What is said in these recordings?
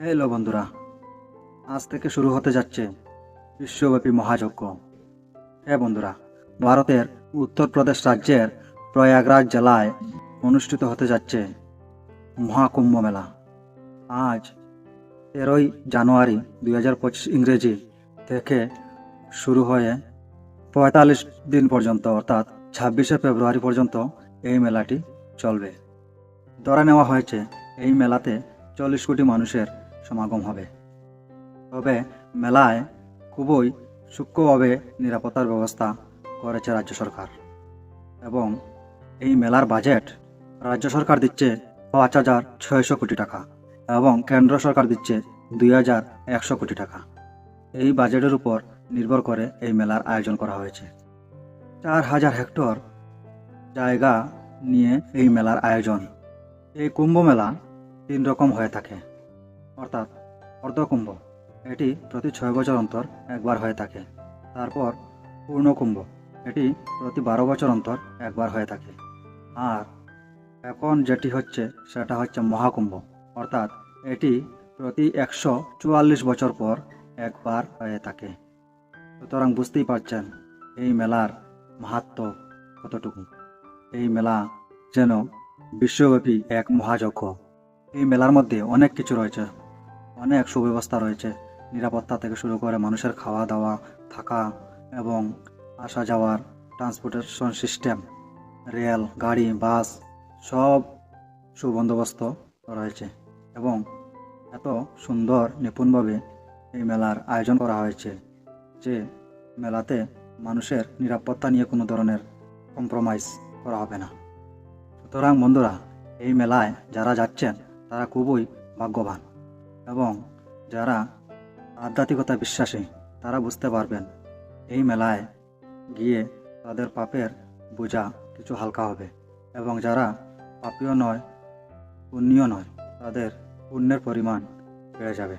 Hello বন্ধুরা, আজ থেকে শুরু হতে যাচ্ছে বিশ্বব্যাপী মহাযজ্ঞ। হ্যাঁ বন্ধুরা, ভারতের উত্তরপ্রদেশ রাজ্যের প্রয়াগরাজ জেলায় অনুষ্ঠিত হতে যাচ্ছে মহাকুম্ভ মেলা। আজ তেরোই জানুয়ারি দুই হাজার পঁচিশ ইংরেজি থেকে শুরু হয়ে পঁয়তাল্লিশ দিন পর্যন্ত, অর্থাৎ ছাব্বিশে ফেব্রুয়ারি পর্যন্ত এই মেলাটি চলবে। ধরে নেওয়া হয়েছে, এই মেলাতে চল্লিশ কোটি মানুষের সমাগম হবে। তবে মেলায় খুবই সূক্ষ্মভাবে নিরাপত্তার ব্যবস্থা করেছে রাজ্য সরকার এবং এই মেলার বাজেট রাজ্য সরকার দিচ্ছে পাঁচ হাজার ছয়শো কোটি টাকা এবং কেন্দ্র সরকার দিচ্ছে দুই হাজার একশো কোটি টাকা। এই বাজেটের উপর নির্ভর করে এই মেলার আয়োজন করা হয়েছে। চার হাজার হেক্টর জায়গা নিয়ে এই মেলার আয়োজন। এই কুম্ভ মেলা তিন রকম হয়ে থাকে। অর্থাৎ অর্ধকুম্ভ। এটি প্রতি ছয় বছর অন্তর একবার হয়ে থাকে। তারপর পূর্ণকুম্ভ। এটি প্রতি বারো বছর অন্তর একবার হয়ে থাকে। আর এখন যেটি হচ্ছে, সেটা হচ্ছে মহাকুম্ভ। অর্থাৎ এটি প্রতি একশো চুয়াল্লিশ বছর পর একবার হয়ে থাকে। সুতরাং বুঝতেই পারছেন, এই মেলার মাহাত্ম কতটুকু? এই মেলা যেন বিশ্বব্যাপী এক মহাযজ্ঞ। এই মেলার মধ্যে অনেক কিছু রয়েছে। অনেক সুব্যবস্থা রয়েছে। নিরাপত্তা থেকে শুরু করে মানুষের খাওয়া দাওয়া থাকা এবং আসা যাওয়ার ট্রান্সপোর্টেশন সিস্টেম, রেল, গাড়ি, বাস সব সুবন্দোবস্ত রয়েছে এবং এত সুন্দর, নিপুণভাবে এই মেলার আয়োজন করা হয়েছে যে মেলাতে মানুষের নিরাপত্তা নিয়ে কোনো ধরনের কম্প্রোমাইজ করা হবে না। সুতরাং বন্ধুরা, এই মেলায় যারা যাচ্ছেন, তারা খুবই ভাগ্যবান। এবং যারা আধ্যাত্মিকতা বিশ্বাসী, তারা বুঝতে পারবেন, এই মেলায় গিয়ে তাদের পাপের বোঝা কিছু হালকা হবে। এবং যারা পাপীয় নয় পুণ্যীয় নয়, তাদের পুণ্যের পরিমাণ বেড়ে যাবে।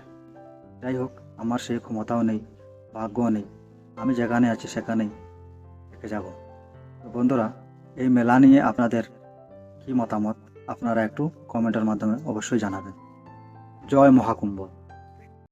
যাই হোক, আমার সেই ক্ষমতাও নেই, ভাগ্যও নেই। আমি যেখানে আছি সেখানেই থেকে যাব। তো বন্ধুরা, এই মেলা নিয়ে আপনাদের কি মতামত? আপনারা একটু কমেন্টের মাধ্যমে অবশ্যই জানাবেন। জয় মহাকুম্ভ।